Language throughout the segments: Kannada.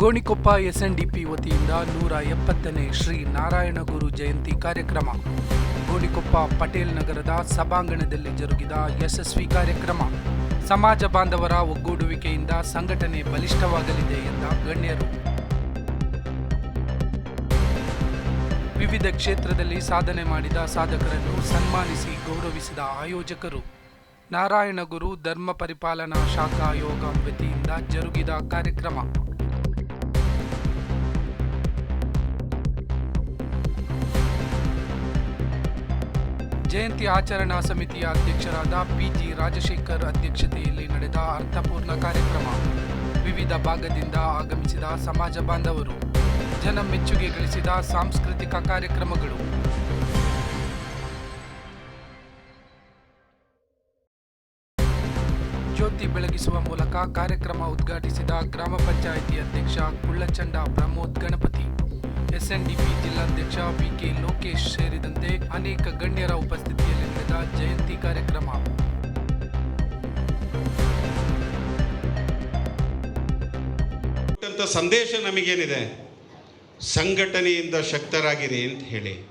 ಗೋಣಿಕೊಪ್ಪ ಎಸ್ಎನ್ಡಿಪಿ ವತಿಯಿಂದ ನೂರ ಎಪ್ಪತ್ತನೇ ಶ್ರೀ ನಾರಾಯಣಗುರು ಜಯಂತಿ ಕಾರ್ಯಕ್ರಮ. ಗೋಣಿಕೊಪ್ಪ ಪಟೇಲ್ ನಗರದ ಸಭಾಂಗಣದಲ್ಲಿ ಜರುಗಿದ ಯಶಸ್ವಿ ಕಾರ್ಯಕ್ರಮ. ಸಮಾಜ ಬಾಂಧವರ ಒಗ್ಗೂಡುವಿಕೆಯಿಂದ ಸಂಘಟನೆ ಬಲಿಷ್ಠವಾಗಲಿದೆ ಎಂದ ಗಣ್ಯರು. ವಿವಿಧ ಕ್ಷೇತ್ರದಲ್ಲಿ ಸಾಧನೆ ಮಾಡಿದ ಸಾಧಕರನ್ನು ಸನ್ಮಾನಿಸಿ ಗೌರವಿಸಿದ ಆಯೋಜಕರು. ನಾರಾಯಣಗುರು ಧರ್ಮ ಪರಿಪಾಲನಾ ಶಾಖಾ ಯೋಗ ವತಿಯಿಂದ ಜರುಗಿದ ಕಾರ್ಯಕ್ರಮ. ಜಯಂತಿ ಆಚರಣಾ ಸಮಿತಿಯ ಅಧ್ಯಕ್ಷರಾದ ಪಿಜಿ ರಾಜಶೇಖರ್ ಅಧ್ಯಕ್ಷತೆಯಲ್ಲಿ ನಡೆದ ಅರ್ಥಪೂರ್ಣ ಕಾರ್ಯಕ್ರಮ. ವಿವಿಧ ಭಾಗದಿಂದ ಆಗಮಿಸಿದ ಸಮಾಜ ಬಾಂಧವರು, ಜನ ಮೆಚ್ಚುಗೆ ಗಳಿಸಿದ ಸಾಂಸ್ಕೃತಿಕ ಕಾರ್ಯಕ್ರಮಗಳು. ಜ್ಯೋತಿ ಬೆಳಗಿಸುವ ಮೂಲಕ ಕಾರ್ಯಕ್ರಮ ಉದ್ಘಾಟಿಸಿದ ಗ್ರಾಮ ಪಂಚಾಯಿತಿ ಅಧ್ಯಕ್ಷ ಕುಳ್ಳಚಂಡ ಪ್ರಮೋದ್ ಗಣಪತಿ, ಎಸ್ಎನ್ಡಿಪಿ ಜಿಲ್ಲಾಧ್ಯಕ್ಷ ವಿಕೆ ಲೋಕೇಶ್ ಸೇರಿದಂತೆ ಅನೇಕ ಗಣ್ಯರ ಉಪಸ್ಥಿತಿಯಲ್ಲಿ ನಡೆದ ಜಯಂತಿ ಕಾರ್ಯಕ್ರಮ. ಸಂದೇಶ ನಮಗೇನಿದೆ? ಸಂಘಟನೆಯಿಂದ ಶಕ್ತರಾಗಿರಿ ಅಂತ ಹೇಳಿ.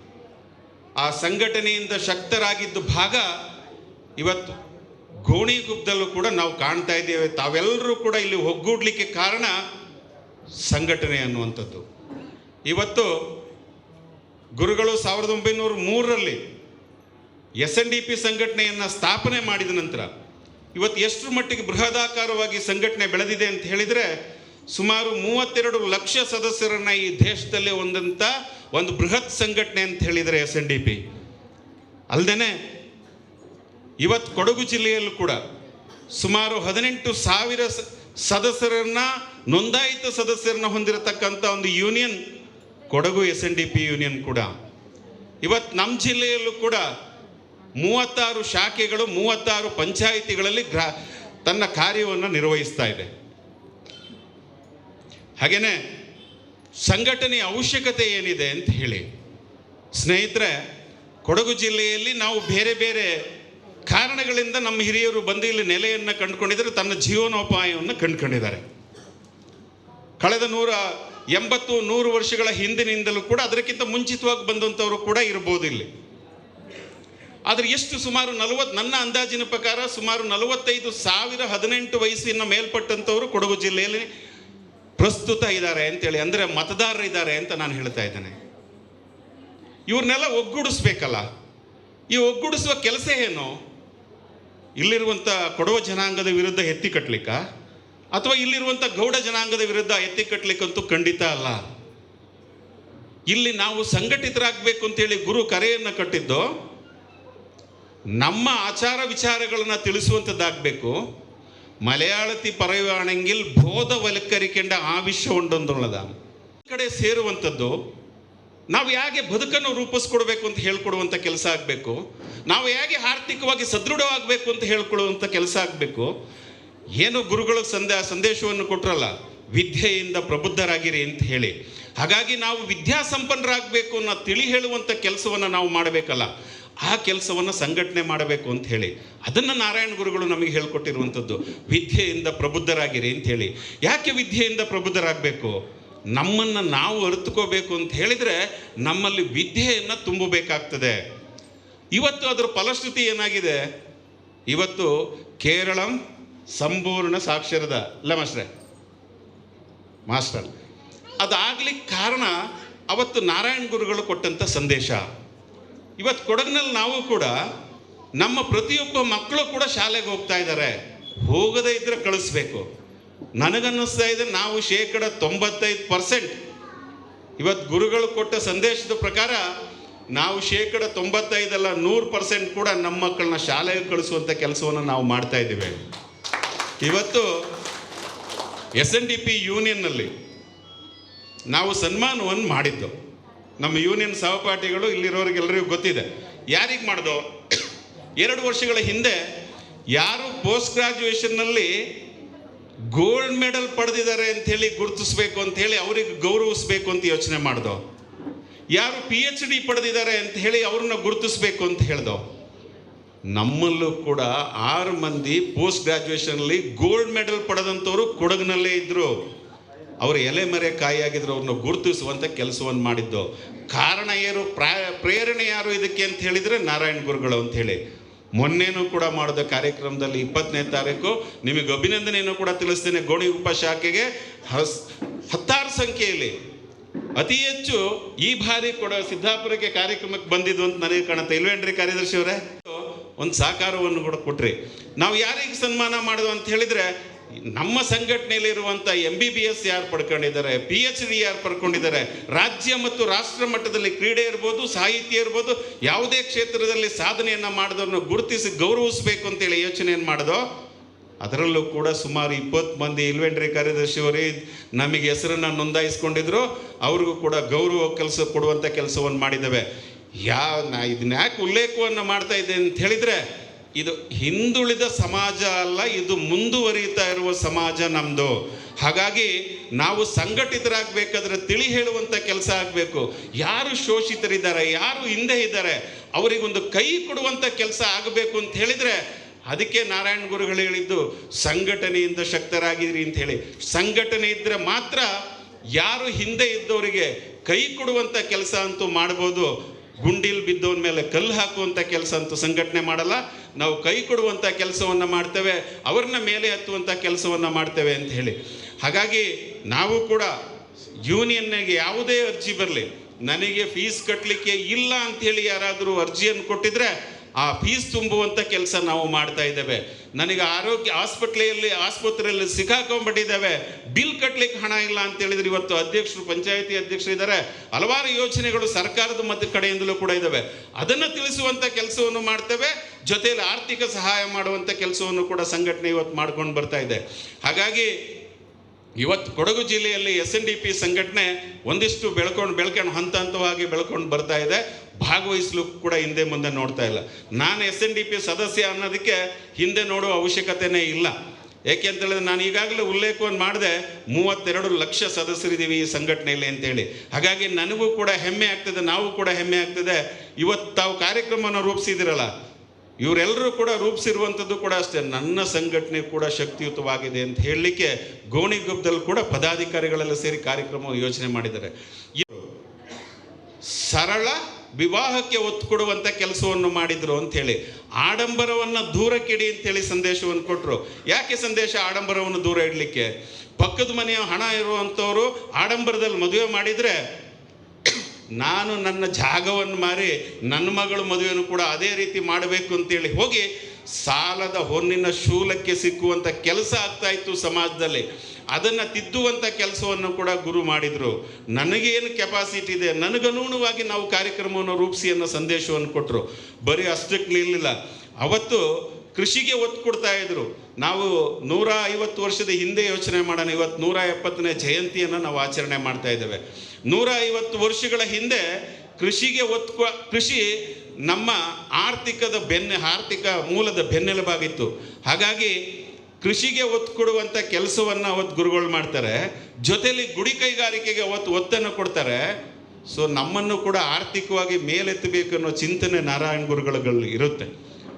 ಆ ಸಂಘಟನೆಯಿಂದ ಶಕ್ತರಾಗಿದ್ದು ಭಾಗ ಇವತ್ತು ಗೋಣಿಗುಪ್ಪದಲ್ಲೂ ಕೂಡ ನಾವು ಕಾಣ್ತಾ ಇದ್ದೇವೆ. ತಾವೆಲ್ಲರೂ ಕೂಡ ಇಲ್ಲಿ ಒಗ್ಗೂಡ್ಲಿಕ್ಕೆ ಕಾರಣ ಸಂಘಟನೆ ಅನ್ನುವಂಥದ್ದು. ಇವತ್ತು ಗುರುಗಳು ಸಾವಿರದ ಒಂಬೈನೂರ ಮೂರರಲ್ಲಿ ಎಸ್ ಎನ್ ಡಿ ಪಿ ಸಂಘಟನೆಯನ್ನು ಸ್ಥಾಪನೆ ಮಾಡಿದ ನಂತರ ಇವತ್ತು ಎಷ್ಟು ಮಟ್ಟಿಗೆ ಬೃಹದಾಕಾರವಾಗಿ ಸಂಘಟನೆ ಬೆಳೆದಿದೆ ಅಂತ ಹೇಳಿದರೆ ಸುಮಾರು ಮೂವತ್ತೆರಡು ಲಕ್ಷ ಸದಸ್ಯರನ್ನು ಈ ದೇಶದಲ್ಲಿ ಹೊಂದಂಥ ಒಂದು ಬೃಹತ್ ಸಂಘಟನೆ ಅಂತ ಹೇಳಿದರೆ ಎಸ್ ಎನ್ ಡಿ ಪಿ. ಅಲ್ಲದೆ ಇವತ್ತು ಕೊಡಗು ಜಿಲ್ಲೆಯಲ್ಲೂ ಕೂಡ ಸುಮಾರು ಹದಿನೆಂಟು ಸಾವಿರ ಸದಸ್ಯರನ್ನ, ನೋಂದಾಯಿತ ಸದಸ್ಯರನ್ನ ಹೊಂದಿರತಕ್ಕಂಥ ಒಂದು union Kodagu S N D P union ಕೂಡ. ಇವತ್ತು ನಮ್ಮ ಜಿಲ್ಲೆಯಲ್ಲೂ ಕೂಡ ಮೂವತ್ತಾರು ಶಾಖೆಗಳು, ಮೂವತ್ತಾರು ಪಂಚಾಯಿತಿಗಳಲ್ಲಿ ಗ್ರಾ, ತನ್ನ ಕಾರ್ಯವನ್ನು ನಿರ್ವಹಿಸ್ತಾ ಇದೆ. ಹಾಗೆಯೇ ಸಂಘಟನೆಯ ಅವಶ್ಯಕತೆ ಏನಿದೆ ಅಂತ ಹೇಳಿ, ಸ್ನೇಹಿತರೆ, ಕೊಡಗು ಜಿಲ್ಲೆಯಲ್ಲಿ ನಾವು ಬೇರೆ ಬೇರೆ ಕಾರಣಗಳಿಂದ ನಮ್ಮ ಹಿರಿಯರು ಬಂದು ಇಲ್ಲಿ ನೆಲೆಯನ್ನು ಕಂಡುಕೊಂಡಿದ್ದಾರೆ, ತನ್ನ ಜೀವನೋಪಾಯವನ್ನು ಕಂಡುಕೊಂಡಿದ್ದಾರೆ. ಕಳೆದ ನೂರ ಎಂಬತ್ತು ನೂರು ವರ್ಷಗಳ ಹಿಂದಿನಿಂದಲೂ ಕೂಡ ಅದಕ್ಕಿಂತ ಮುಂಚಿತವಾಗಿ ಬಂದಂಥವರು ಕೂಡ ಇರ್ಬೋದು ಇಲ್ಲಿ. ಆದರೆ ಎಷ್ಟು ಸುಮಾರು ನಲವತ್ತು ನನ್ನ ಅಂದಾಜಿನ ಪ್ರಕಾರ ಸುಮಾರು ನಲವತ್ತೈದು ಸಾವಿರ ಹದಿನೆಂಟು ವಯಸ್ಸಿನ ಮೇಲ್ಪಟ್ಟಂಥವರು ಕೊಡಗು ಜಿಲ್ಲೆಯಲ್ಲಿ ಪ್ರಸ್ತುತ ಇದ್ದಾರೆ ಅಂತೇಳಿ, ಅಂದರೆ ಮತದಾರರು ಇದ್ದಾರೆ ಅಂತ ನಾನು ಹೇಳ್ತಾ ಇದ್ದೇನೆ. ಇವ್ರನ್ನೆಲ್ಲ ಒಗ್ಗೂಡಿಸ್ಬೇಕಲ್ಲ. ಈ ಒಗ್ಗೂಡಿಸುವ ಕೆಲಸ ಏನು? ಇಲ್ಲಿರುವಂಥ ಕೊಡವ ಜನಾಂಗದ ವಿರುದ್ಧ ಎತ್ತಿ ಕಟ್ಟಲಿಕ್ಕ ಅಥವಾ ಇಲ್ಲಿರುವಂಥ ಗೌಡ ಜನಾಂಗದ ವಿರುದ್ಧ ಎತ್ತಿ ಕಟ್ಟಲಿಕ್ಕಂತೂ ಖಂಡಿತ ಅಲ್ಲ. ಇಲ್ಲಿ ನಾವು ಸಂಘಟಿತರಾಗಬೇಕು ಅಂತೇಳಿ ಗುರು ಕರೆಯನ್ನು ಕಟ್ಟಿದ್ದು, ನಮ್ಮ ಆಚಾರ ವಿಚಾರಗಳನ್ನು ತಿಳಿಸುವಂಥದ್ದಾಗಬೇಕು ಮಲಯಾಳತಿ ಪರವಾಣೆಂಗಿಲ್ ಬೋಧ ವಲಕ್ಕರಿಕೆಂಡ ಆವಿಷ್ಯ ಉಂಡೊಂದುಳ್ಳದ. ಈ ಕಡೆ ಸೇರುವಂಥದ್ದು ನಾವು ಹೇಗೆ ಬದುಕನ್ನು ರೂಪಿಸ್ಕೊಡ್ಬೇಕು ಅಂತ ಹೇಳ್ಕೊಡುವಂಥ ಕೆಲಸ ಆಗಬೇಕು. ನಾವು ಹೇಗೆ ಆರ್ಥಿಕವಾಗಿ ಸದೃಢವಾಗಬೇಕು ಅಂತ ಹೇಳ್ಕೊಡುವಂಥ ಕೆಲಸ ಆಗಬೇಕು. ಏನು ಗುರುಗಳು ಸಂದ ಸಂದೇಶವನ್ನು ಕೊಟ್ರಲ್ಲ, ವಿದ್ಯೆಯಿಂದ ಪ್ರಬುದ್ಧರಾಗಿರಿ ಅಂತ ಹೇಳಿ. ಹಾಗಾಗಿ ನಾವು ವಿದ್ಯಾಸಂಪನ್ನರಾಗಬೇಕು ಅನ್ನೋ ತಿಳಿ ಹೇಳುವಂಥ ಕೆಲಸವನ್ನು ನಾವು ಮಾಡಬೇಕಲ್ಲ, ಆ ಕೆಲಸವನ್ನು ಸಂಘಟನೆ ಮಾಡಬೇಕು ಅಂತ ಹೇಳಿ. ಅದನ್ನು ನಾರಾಯಣ ಗುರುಗಳು ನಮಗೆ ಹೇಳ್ಕೊಟ್ಟಿರುವಂಥದ್ದು, ವಿದ್ಯೆಯಿಂದ ಪ್ರಬುದ್ಧರಾಗಿರಿ ಅಂತ ಹೇಳಿ. ಯಾಕೆ ವಿದ್ಯೆಯಿಂದ ಪ್ರಬುದ್ಧರಾಗಬೇಕು? ನಮ್ಮನ್ನು ನಾವು ಅರಿತುಕೋಬೇಕು ಅಂತ ಹೇಳಿದರೆ ನಮ್ಮಲ್ಲಿ ವಿದ್ಯೆಯನ್ನು ತುಂಬಬೇಕಾಗ್ತದೆ. ಇವತ್ತು ಅದರ ಫಲಶ್ರುತಿ ಏನಾಗಿದೆ? ಇವತ್ತು ಕೇರಳಂ ಸಂಪೂರ್ಣ ಸಾಕ್ಷರದ ಇಲ್ಲ ಮಾಸ್ಟ್ರೆ. ಅದಾಗ್ಲಿಕ್ಕೆ ಕಾರಣ ಅವತ್ತು ನಾರಾಯಣ ಗುರುಗಳು ಕೊಟ್ಟಂಥ ಸಂದೇಶ. ಇವತ್ತು ಕೊಡಗಿನಲ್ಲಿ ನಾವು ಕೂಡ ನಮ್ಮ ಪ್ರತಿಯೊಬ್ಬ ಮಕ್ಕಳು ಕೂಡ ಶಾಲೆಗೆ ಹೋಗ್ತಾ ಇದ್ದಾರೆ ಹೋಗದೇ ಇದ್ರೆ ಕಳಿಸ್ಬೇಕು. ನನಗನ್ನಿಸ್ತಾ ಇದೆ ನಾವು ಶೇಕಡ ತೊಂಬತ್ತೈದು ಪರ್ಸೆಂಟ್. ಇವತ್ತು ಗುರುಗಳು ಕೊಟ್ಟ ಸಂದೇಶದ ಪ್ರಕಾರ ನಾವು ಶೇಕಡ ತೊಂಬತ್ತೈದಲ್ಲ ನೂರು ಪರ್ಸೆಂಟ್ ಕೂಡ ನಮ್ಮ ಮಕ್ಕಳನ್ನ ಶಾಲೆಗೆ ಕಳಿಸುವಂಥ ಕೆಲಸವನ್ನು ನಾವು ಮಾಡ್ತಾ ಇದ್ದೀವಿ. ಇವತ್ತು ಎಸ್ ಎನ್ ಡಿ ಪಿ ಯೂನಿಯನ್ನಲ್ಲಿ ನಾವು ಸನ್ಮಾನವನ್ನು ಮಾಡಿದ್ದು? ನಮ್ಮ ಯೂನಿಯನ್ ಸಹಪಾಠಿಗಳು ಇಲ್ಲಿರೋರಿಗೆಲ್ಲರಿಗೂ ಗೊತ್ತಿದೆ. ಯಾರಿಗೆ ಮಾಡ್ದೋ? ಎರಡು ವರ್ಷಗಳ ಹಿಂದೆ ಯಾರು ಪೋಸ್ಟ್ ಗ್ರಾಜುಯೇಷನ್ನಲ್ಲಿ ಗೋಲ್ಡ್ ಮೆಡಲ್ ಪಡೆದಿದ್ದಾರೆ ಅಂಥೇಳಿ ಗುರುತಿಸ್ಬೇಕು ಅಂಥೇಳಿ ಅವ್ರಿಗೆ ಗೌರವಿಸ್ಬೇಕು ಅಂತ ಯೋಚನೆ ಮಾಡ್ದೋ? ಯಾರು ಪಿ ಎಚ್ ಡಿ ಪಡೆದಿದ್ದಾರೆ ಅಂತ ಹೇಳಿ ಅವ್ರನ್ನ ಗುರುತಿಸ್ಬೇಕು ಅಂತ ಹೇಳ್ದೋ? ನಮ್ಮಲ್ಲೂ ಕೂಡ ಆರು ಮಂದಿ ಪೋಸ್ಟ್ ಗ್ರಾಜುಯೇಷನಲ್ಲಿ ಗೋಲ್ಡ್ ಮೆಡಲ್ ಪಡೆದಂಥವರು ಕೊಡಗಿನಲ್ಲೇ ಇದ್ದರು ಅವರು ಎಲೆ ಮರೆ ಕಾಯಿಯಾಗಿದ್ರು ಅವ್ರನ್ನ ಗುರುತಿಸುವಂಥ ಕೆಲಸವನ್ನು ಮಾಡಿದ್ದು. ಕಾರಣ ಏನು? ಪ್ರಾ, ಪ್ರೇರಣೆ ಯಾರು ಇದಕ್ಕೆ ಅಂತ ಹೇಳಿದರೆ ನಾರಾಯಣ ಗುರುಗಳು ಅಂತ ಹೇಳಿ. ಮೊನ್ನೆನೂ ಕೂಡ ಮಾಡಿದ ಕಾರ್ಯಕ್ರಮದಲ್ಲಿ ಇಪ್ಪತ್ತನೇ ತಾರೀಕು. ನಿಮಗೆ ಅಭಿನಂದನೆಯನ್ನು ಕೂಡ ತಿಳಿಸ್ತೇನೆ ಗೋಣಿ ಉಪಶಾಖೆಗೆ ಹಸ್, ಹತ್ತಾರು ಸಂಖ್ಯೆಯಲ್ಲಿ. ಅತಿ ಹೆಚ್ಚು ಈ ಬಾರಿ ಕೂಡ ಸಿದ್ದಾಪುರಕ್ಕೆ ಕಾರ್ಯಕ್ರಮಕ್ಕೆ ಬಂದಿದ್ದು ಅಂತ ನನಗೆ ಕಾಣುತ್ತೆ. ಇಲ್ವೇನ್ರಿ ಕಾರ್ಯದರ್ಶಿ ಅವರೇ? ಒಂದು ಸಹಕಾರವನ್ನು ಕೂಡ ಕೊಟ್ರಿ. ನಾವು ಯಾರಿಗೆ ಸನ್ಮಾನ ಮಾಡೋದು ಅಂತ ಹೇಳಿದ್ರೆ, ನಮ್ಮ ಸಂಘಟನೆಯಲ್ಲಿ ಇರುವಂಥ ಎಂ ಬಿ ಬಿ ಎಸ್ ಯಾರು ಪಡ್ಕೊಂಡಿದ್ದಾರೆ ಪಿ ಎಚ್ ಡಿ ಯಾರು ಪಡ್ಕೊಂಡಿದ್ದಾರೆ, ರಾಜ್ಯ ಮತ್ತು ರಾಷ್ಟ್ರ ಮಟ್ಟದಲ್ಲಿ ಕ್ರೀಡೆ ಇರ್ಬೋದು, ಸಾಹಿತ್ಯ ಇರ್ಬೋದು, ಯಾವುದೇ ಕ್ಷೇತ್ರದಲ್ಲಿ ಸಾಧನೆಯನ್ನು ಮಾಡಿದವ್ರನ್ನ ಗುರುತಿಸಿ ಗೌರವಿಸಬೇಕು ಅಂತೇಳಿ ಯೋಚನೆಯನ್ನು ಮಾಡೋದು. ಅದರಲ್ಲೂ ಕೂಡ ಸುಮಾರು ಇಪ್ಪತ್ತು ಮಂದಿ ಇಲ್ವೆಂಟ್ರಿ ಕಾರ್ಯದರ್ಶಿಯವರೇ ನಮಗೆ ಹೆಸರನ್ನು ನೋಂದಾಯಿಸ್ಕೊಂಡಿದ್ರು, ಅವ್ರಿಗೂ ಕೂಡ ಗೌರವ ಕೆಲಸ ಕೊಡುವಂಥ ಕೆಲಸವನ್ನು ಮಾಡಿದ್ದೇವೆ. ಯಾ ನಾ ಇದನ್ನ ಯಾಕೆ ಉಲ್ಲೇಖವನ್ನು ಮಾಡ್ತಾ ಇದ್ದೆ ಅಂತ ಹೇಳಿದರೆ, ಇದು ಹಿಂದುಳಿದ ಸಮಾಜ ಅಲ್ಲ, ಇದು ಮುಂದುವರಿತಾ ಇರುವ ಸಮಾಜ ನಮ್ಮದು ಹಾಗಾಗಿ ನಾವು ಸಂಘಟಿತರಾಗಬೇಕಾದ್ರೆ ತಿಳಿ ಹೇಳುವಂಥ ಕೆಲಸ ಆಗಬೇಕು. ಯಾರು ಶೋಷಿತರಿದ್ದಾರೆ, ಯಾರು ಹಿಂದೆ ಇದ್ದಾರೆ, ಅವರಿಗೊಂದು ಕೈ ಕೊಡುವಂಥ ಕೆಲಸ ಆಗಬೇಕು ಅಂತ ಹೇಳಿದರೆ, ಅದಕ್ಕೆ ನಾರಾಯಣ ಗುರುಗಳು ಹೇಳಿದ್ದು, ಸಂಘಟನೆಯಿಂದ ಶಕ್ತರಾಗಿದ್ರಿ ಅಂತ ಹೇಳಿ. ಸಂಘಟನೆ ಇದ್ದರೆ ಮಾತ್ರ ಯಾರು ಹಿಂದೆ ಇದ್ದವರಿಗೆ ಕೈ ಕೊಡುವಂಥ ಕೆಲಸ ಅಂತೂ ಮಾಡ್ಬೋದು. ಗುಂಡಿಲ್ ಬಿದ್ದವನ ಮೇಲೆ ಕಲ್ಲು ಹಾಕುವಂಥ ಕೆಲಸ ಅಂತೂ ಸಂಘಟನೆ ಮಾಡಲ್ಲ. ನಾವು ಕೈ ಕೊಡುವಂಥ ಕೆಲಸವನ್ನು ಮಾಡ್ತೇವೆ, ಅವ್ರನ್ನ ಮೇಲೆ ಹತ್ತುವಂಥ ಕೆಲಸವನ್ನು ಮಾಡ್ತೇವೆ ಅಂತ ಹೇಳಿ. ಹಾಗಾಗಿ ನಾವು ಕೂಡ ಯೂನಿಯನ್ನಿಗೆ ಯಾವುದೇ ಅರ್ಜಿ ಬರಲಿ, ನನಗೆ ಫೀಸ್ ಕಟ್ಟಲಿಕ್ಕೆ ಇಲ್ಲ ಅಂಥೇಳಿ ಯಾರಾದರೂ ಅರ್ಜಿಯನ್ನು ಕೊಟ್ಟಿದ್ರೆ ಆ ಫೀಸ್ ತುಂಬುವಂಥ ಕೆಲಸ ನಾವು ಮಾಡ್ತಾ ಇದ್ದೇವೆ. ನನಗೆ ಆರೋಗ್ಯ, ಆಸ್ಪತ್ರೆಯಲ್ಲಿ ಆಸ್ಪತ್ರೆಯಲ್ಲಿ ಸಿಕ್ಕಾಕೊಂಡ್ಬಿಟ್ಟಿದ್ದೇವೆ. ಬಿಲ್ ಕಟ್ಟಲಿಕ್ಕೆ ಹಣ ಇಲ್ಲ ಅಂತ ಹೇಳಿದ್ರೆ ಇವತ್ತು ಅಧ್ಯಕ್ಷರು, ಪಂಚಾಯತಿ ಅಧ್ಯಕ್ಷರು ಇದ್ದಾರೆ. ಹಲವಾರು ಯೋಜನೆಗಳು ಸರ್ಕಾರದ ಮತ್ತು ಕಡೆಯಿಂದಲೂ ಕೂಡ ಇದ್ದಾವೆ. ಅದನ್ನು ತಿಳಿಸುವಂಥ ಕೆಲಸವನ್ನು ಮಾಡ್ತೇವೆ. ಜೊತೆಯಲ್ಲಿ ಆರ್ಥಿಕ ಸಹಾಯ ಮಾಡುವಂಥ ಕೆಲಸವನ್ನು ಕೂಡ ಸಂಘಟನೆ ಇವತ್ತು ಮಾಡ್ಕೊಂಡು ಬರ್ತಾ ಇದೆ. ಹಾಗಾಗಿ ಇವತ್ತು ಕೊಡಗು ಜಿಲ್ಲೆಯಲ್ಲಿ ಎಸ್ ಎನ್ ಡಿ ಪಿ ಸಂಘಟನೆ ಒಂದಿಷ್ಟು ಬೆಳ್ಕೊಂಡು ಬೆಳ್ಕೊಂಡು ಹಂತ ಹಂತವಾಗಿ ಬೆಳ್ಕೊಂಡು ಬರ್ತಾ ಇದೆ. ಭಾಗವಹಿಸಲು ಕೂಡ ಹಿಂದೆ ಮುಂದೆ ನೋಡ್ತಾ ಇಲ್ಲ. ನಾನು ಎಸ್ ಎನ್ ಡಿ ಪಿ ಸದಸ್ಯ ಅನ್ನೋದಕ್ಕೆ ಹಿಂದೆ ನೋಡುವ ಅವಶ್ಯಕತೆನೇ ಇಲ್ಲ. ಏಕೆ ಅಂತ ಹೇಳಿದ್ರೆ ನಾನು ಈಗಾಗಲೇ ಉಲ್ಲೇಖವನ್ನು ಮಾಡಿದೆ, ಮೂವತ್ತೆರಡು ಲಕ್ಷ ಸದಸ್ಯರಿದ್ದೀವಿ ಈ ಸಂಘಟನೆಯಲ್ಲಿ ಅಂತೇಳಿ. ಹಾಗಾಗಿ ನನಗೂ ಕೂಡ ಹೆಮ್ಮೆ ಆಗ್ತದೆ, ನಾವು ಕೂಡ ಹೆಮ್ಮೆ ಆಗ್ತದೆ. ಇವತ್ತು ತಾವು ಕಾರ್ಯಕ್ರಮವನ್ನು ರೂಪಿಸಿದಿರಲ್ಲ. ಇವರೆಲ್ಲರೂ ಕೂಡ ರೂಪಿಸಿರುವಂಥದ್ದು ಕೂಡ ಅಷ್ಟೇ. ನನ್ನ ಸಂಘಟನೆ ಕೂಡ ಶಕ್ತಿಯುತವಾಗಿದೆ ಅಂತ ಹೇಳಲಿಕ್ಕೆ ಗೋಣಿಗುಬ್ದಲ್ಲಿ ಕೂಡ ಪದಾಧಿಕಾರಿಗಳೆಲ್ಲ ಸೇರಿ ಕಾರ್ಯಕ್ರಮ ಯೋಚನೆ ಮಾಡಿದ್ದಾರೆ. ಸರಳ ವಿವಾಹಕ್ಕೆ ಒತ್ತು ಕೊಡುವಂಥ ಕೆಲಸವನ್ನು ಮಾಡಿದರು ಅಂಥೇಳಿ ಆಡಂಬರವನ್ನು ದೂರಕ್ಕಿಡಿ ಅಂತೇಳಿ ಸಂದೇಶವನ್ನು ಕೊಟ್ಟರು ಯಾಕೆ ಸಂದೇಶ ಆಡಂಬರವನ್ನು ದೂರ ಇಡಲಿಕ್ಕೆ? ಪಕ್ಕದ ಮನೆಯ ಹಣ ಇರುವಂಥವರು ಆಡಂಬರದಲ್ಲಿ ಮದುವೆ ಮಾಡಿದರೆ ನಾನು ನನ್ನ ಜಾಗವನ್ನು ಮಾರಿ ನನ್ನ ಮಗಳ ಮದುವೆಯನ್ನು ಕೂಡ ಅದೇ ರೀತಿ ಮಾಡಬೇಕು ಅಂತೇಳಿ ಹೋಗಿ ಸಾಲದ ಹೊನ್ನಿನ ಶೂಲಕ್ಕೆ ಸಿಕ್ಕುವಂಥ ಕೆಲಸ ಆಗ್ತಾ ಇತ್ತು ಸಮಾಜದಲ್ಲಿ. ಅದನ್ನು ತಿದ್ದುವಂಥ ಕೆಲಸವನ್ನು ಕೂಡ ಗುರು ಮಾಡಿದರು. ನನಗೇನು ಕೆಪಾಸಿಟಿ ಇದೆ? ನನಗನುಗುಣವಾಗಿ ನಾವು ಕಾರ್ಯಕ್ರಮವನ್ನು ರೂಪಿಸಿ ಅನ್ನೋ ಸಂದೇಶವನ್ನು ಕೊಟ್ಟರು ಬರೀ ಅಷ್ಟಕ್ಕೆ ನಿಲ್ಲಿಲ್ಲ ಅವತ್ತು ಕೃಷಿಗೆ ಒತ್ತು ಕೊಡ್ತಾ ಇದ್ರು. ನಾವು ನೂರ ಐವತ್ತು ವರ್ಷದ ಹಿಂದೆ ಯೋಚನೆ ಮಾಡೋಣ, ಇವತ್ತು ನೂರ ಎಪ್ಪತ್ತನೇ ಜಯಂತಿಯನ್ನು ನಾವು ಆಚರಣೆ ಮಾಡ್ತಾ ಇದ್ದೇವೆ. ನೂರ ಐವತ್ತು ವರ್ಷಗಳ ಹಿಂದೆ ಕೃಷಿಗೆ ಒತ್ತು ಕೃಷಿ ನಮ್ಮ ಆರ್ಥಿಕದ ಬೆನ್ನೆ, ಆರ್ಥಿಕ ಮೂಲದ ಬೆನ್ನೆಲುಬಾಗಿತ್ತು. ಹಾಗಾಗಿ ಕೃಷಿಗೆ ಒತ್ತು ಕೊಡುವಂಥ ಕೆಲಸವನ್ನು ಅವತ್ತು ಗುರುಗಳು ಮಾಡ್ತಾರೆ. ಜೊತೆಯಲ್ಲಿ ಗುಡಿ ಕೈಗಾರಿಕೆಗೆ ಅವತ್ತು ಒತ್ತನ್ನು ಕೊಡ್ತಾರೆ. ಸೊ ನಮ್ಮನ್ನು ಕೂಡ ಆರ್ಥಿಕವಾಗಿ ಮೇಲೆತ್ತಬೇಕು ಅನ್ನೋ ಚಿಂತನೆ ನಾರಾಯಣ ಗುರುಗಳಲ್ಲಿ ಇರುತ್ತೆ.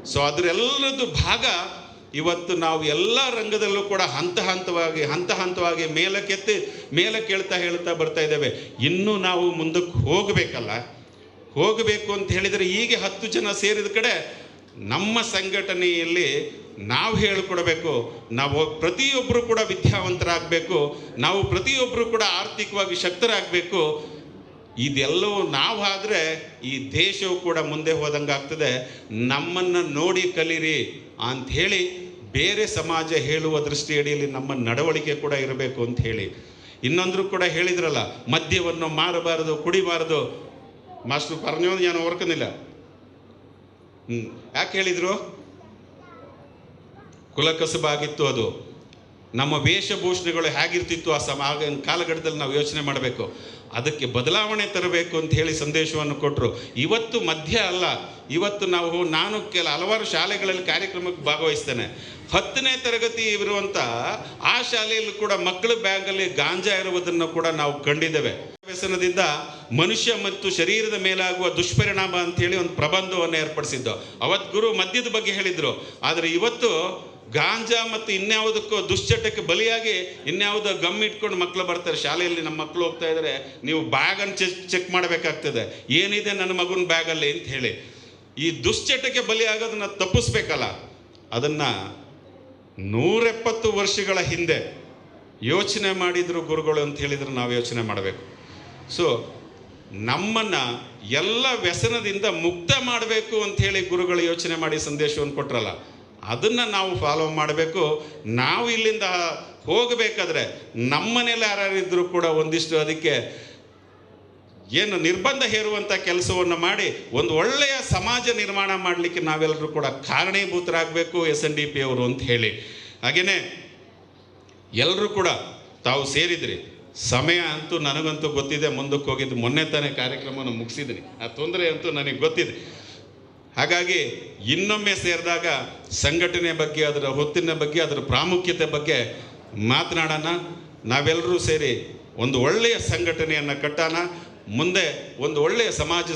ಸೊ ಅದರೆಲ್ಲರದ್ದು ಭಾಗ ಇವತ್ತು ನಾವು ಎಲ್ಲ ರಂಗದಲ್ಲೂ ಕೂಡ ಹಂತ ಹಂತವಾಗಿ ಹಂತ ಹಂತವಾಗಿ ಮೇಲಕ್ಕೆತ್ತಿ ಮೇಲೆ ಕೇಳ್ತಾ ಹೇಳ್ತಾ ಬರ್ತಾ ಇದ್ದೇವೆ. ಇನ್ನೂ ನಾವು ಮುಂದಕ್ಕೆ ಹೋಗಬೇಕಲ್ಲ? ಹೋಗಬೇಕು ಅಂತ ಹೇಳಿದರೆ ಈಗ ಹತ್ತು ಜನ ಸೇರಿದ ಕಡೆ ನಮ್ಮ ಸಂಘಟನೆಯಲ್ಲಿ ನಾವು ಹೇಳಿಕೊಡಬೇಕು. ನಾವು ಪ್ರತಿಯೊಬ್ಬರು ಕೂಡ ವಿದ್ಯಾವಂತರಾಗಬೇಕು. ನಾವು ಪ್ರತಿಯೊಬ್ಬರು ಕೂಡ ಆರ್ಥಿಕವಾಗಿ ಶಕ್ತರಾಗಬೇಕು. ಇದೆಲ್ಲವೂ ನಾವು ಆದರೆ ಈ ದೇಶವು ಕೂಡ ಮುಂದೆ ಹೋದಂಗೆ ಆಗ್ತದೆ. ನಮ್ಮನ್ನು ನೋಡಿ ಕಲೀರಿ ಅಂಥೇಳಿ ಬೇರೆ ಸಮಾಜ ಹೇಳುವ ದೃಷ್ಟಿಯಡಿಯಲ್ಲಿ ನಮ್ಮ ನಡವಳಿಕೆ ಕೂಡ ಇರಬೇಕು ಅಂತ ಹೇಳಿ ಇನ್ನೊಂದರೂ ಕೂಡ ಹೇಳಿದ್ರಲ್ಲ, ಮದ್ಯವನ್ನು ಮಾರಬಾರದು, ಕುಡಿಬಾರದು. ಮಾಸ್ಟರ್ ಪರಂಜೋ ನಾನು ಓರ್ಕನಿಲ್ಲ. ಯಾಕೆ ಹೇಳಿದರು? ಕುಲಕಸಬಾಗಿತ್ತು ಅದು. ನಮ್ಮ ವೇಷಭೂಷಣಗಳು ಹೇಗಿರ್ತಿತ್ತು ಆ ಸಮ ಆಗಿನ ಕಾಲಘಟ್ಟದಲ್ಲಿ ನಾವು ಯೋಚನೆ ಮಾಡಬೇಕು. ಅದಕ್ಕೆ ಬದಲಾವಣೆ ತರಬೇಕು ಅಂತ ಹೇಳಿ ಸಂದೇಶವನ್ನು ಕೊಟ್ಟರು ಇವತ್ತು ಮಧ್ಯ ಅಲ್ಲ. ಇವತ್ತು ನಾವು, ನಾನು ಕೆಲ ಹಲವಾರು ಶಾಲೆಗಳಲ್ಲಿ ಕಾರ್ಯಕ್ರಮಕ್ಕೆ ಭಾಗವಹಿಸ್ತೇನೆ. ಹತ್ತನೇ ತರಗತಿ ಇರುವಂಥ ಆ ಶಾಲೆಯಲ್ಲಿ ಕೂಡ ಮಕ್ಕಳ ಬ್ಯಾಗಲ್ಲಿ ಗಾಂಜಾ ಇರುವುದನ್ನು ಕೂಡ ನಾವು ಕಂಡಿದ್ದೇವೆ. ವ್ಯಸನದಿಂದ ಮನುಷ್ಯ ಮತ್ತು ಶರೀರದ ಮೇಲಾಗುವ ದುಷ್ಪರಿಣಾಮ ಅಂತ ಹೇಳಿ ಒಂದು ಪ್ರಬಂಧವನ್ನು ಏರ್ಪಡಿಸಿದ್ದು. ಅವತ್ತು ಗುರು ಮದ್ಯದ ಬಗ್ಗೆ ಹೇಳಿದರು. ಆದರೆ ಇವತ್ತು ಗಾಂಜಾ ಮತ್ತು ಇನ್ಯಾವುದಕ್ಕೋ ದುಶ್ಚಟಕ್ಕೆ ಬಲಿಯಾಗಿ ಇನ್ಯಾವುದೋ ಗಮ್ ಇಟ್ಕೊಂಡು ಮಕ್ಕಳು ಬರ್ತಾರೆ. ಶಾಲೆಯಲ್ಲಿ ನಮ್ಮ ಮಕ್ಕಳು ಹೋಗ್ತಾ ಇದ್ದಾರೆ. ನೀವು ಬ್ಯಾಗನ್ನು ಚೆಕ್ ಚೆಕ್ ಮಾಡಬೇಕಾಗ್ತದೆ. ಏನಿದೆ ನನ್ನ ಮಗನ ಬ್ಯಾಗಲ್ಲಿ ಅಂತ ಹೇಳಿ. ಈ ದುಶ್ಚಟಕ್ಕೆ ಬಲಿಯಾಗೋದನ್ನು ತಪ್ಪಿಸ್ಬೇಕಲ್ಲ. ಅದನ್ನು ನೂರೆಪ್ಪತ್ತು ವರ್ಷಗಳ ಹಿಂದೆ ಯೋಚನೆ ಮಾಡಿದರು ಗುರುಗಳು ಅಂತ ಹೇಳಿದರೆ ನಾವು ಯೋಚನೆ ಮಾಡಬೇಕು. ಸೊ ನಮ್ಮನ್ನು ಎಲ್ಲ ವ್ಯಸನದಿಂದ ಮುಕ್ತ ಮಾಡಬೇಕು ಅಂಥೇಳಿ ಗುರುಗಳು ಯೋಚನೆ ಮಾಡಿ ಸಂದೇಶವನ್ನು ಕೊಟ್ರಲ್ಲ. ಅದನ್ನು ನಾವು ಫಾಲೋ ಮಾಡಬೇಕು. ನಾವು ಇಲ್ಲಿಂದ ಹೋಗಬೇಕಾದ್ರೆ ನಮ್ಮನೇಲಿ ಇದ್ದರೂ ಕೂಡ ಒಂದಿಷ್ಟು ಅದಕ್ಕೆ ಏನು ನಿರ್ಬಂಧ ಹೇರುವಂಥ ಕೆಲಸವನ್ನು ಮಾಡಿ ಒಂದು ಒಳ್ಳೆಯ ಸಮಾಜ ನಿರ್ಮಾಣ ಮಾಡಲಿಕ್ಕೆ ನಾವೆಲ್ಲರೂ ಕೂಡ ಕಾರಣೀಭೂತರಾಗಬೇಕು ಎಸ್ ಎನ್ ಡಿ ಪಿ ಅವರು ಅಂತ ಹೇಳಿ. ಹಾಗೆಯೇ ಎಲ್ಲರೂ ಕೂಡ ತಾವು ಸೇರಿದ್ರಿ. ಸಮಯ ಅಂತೂ ನನಗಂತೂ ಗೊತ್ತಿದೆ, ಮುಂದಕ್ಕೆ ಹೋಗಿದ್ದು ಮೊನ್ನೆ ತಾನೇ ಕಾರ್ಯಕ್ರಮವನ್ನು ಮುಗಿಸಿದ್ದೀನಿ ಆ ತೊಂದರೆ ಅಂತೂ ನನಗೆ ಗೊತ್ತಿದೆ. ಹಾಗಾಗಿ ಇನ್ನೊಮ್ಮೆ ಸೇರಿದಾಗ ಸಂಘಟನೆ ಬಗ್ಗೆ, ಅದರ ಹೊತ್ತಿನ ಬಗ್ಗೆ, ಅದರ ಪ್ರಾಮುಖ್ಯತೆ ಬಗ್ಗೆ ಮಾತನಾಡೋಣ. ನಾವೆಲ್ಲರೂ ಸೇರಿ ಒಂದು ಒಳ್ಳೆಯ ಸಂಘಟನೆಯನ್ನು ಕಟ್ಟೋಣ. ಮುಂದೆ ಒಂದು ಒಳ್ಳೆಯ ಸಮಾಜ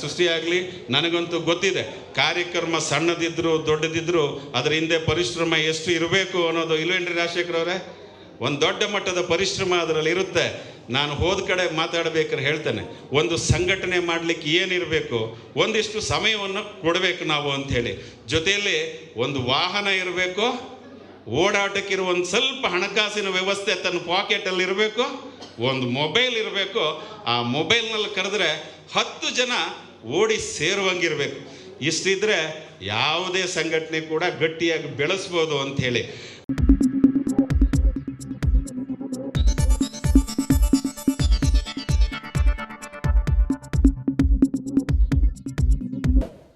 ಸೃಷ್ಟಿಯಾಗಲಿ. ನನಗಂತೂ ಗೊತ್ತಿದೆ, ಕಾರ್ಯಕ್ರಮ ಸಣ್ಣದಿದ್ದರೂ ದೊಡ್ಡದಿದ್ದರೂ ಅದರ ಹಿಂದೆ ಪರಿಶ್ರಮ ಎಷ್ಟು ಇರಬೇಕು ಅನ್ನೋದು. ಇಲ್ವೇನ್ರಿ ರಾಜಶೇಖರ್ ಅವರೇ? ಒಂದು ದೊಡ್ಡ ಮಟ್ಟದ ಪರಿಶ್ರಮ ಅದರಲ್ಲಿ ಇರುತ್ತೆ. ನಾನು ಹೋದ ಕಡೆ ಮಾತಾಡಬೇಕಾದ್ರೆ ಹೇಳ್ತೇನೆ. ಒಂದು ಸಂಘಟನೆ ಮಾಡಲಿಕ್ಕೆ ಏನಿರಬೇಕು, ಒಂದಿಷ್ಟು ಸಮಯವನ್ನು ಕೊಡಬೇಕು ನಾವು ಅಂಥೇಳಿ. ಜೊತೆಯಲ್ಲಿ ಒಂದು ವಾಹನ ಇರಬೇಕು ಓಡಾಟಕ್ಕಿರುವ ಒಂದು ಸ್ವಲ್ಪ ಹಣಕಾಸಿನ ವ್ಯವಸ್ಥೆ ತನ್ನ ಪಾಕೆಟಲ್ಲಿ ಇರಬೇಕು, ಒಂದು ಮೊಬೈಲ್ ಇರಬೇಕು, ಆ ಮೊಬೈಲ್ನಲ್ಲಿ ಕರೆದ್ರೆ ಹತ್ತು ಜನ ಓಡಿ ಸೇರುವಂಗಿರಬೇಕು. ಇಷ್ಟಿದ್ರೆ ಯಾವುದೇ ಸಂಘಟನೆ ಕೂಡ ಗಟ್ಟಿಯಾಗಿ ಬೆಳೆಸ್ಬೋದು ಅಂಥೇಳಿ.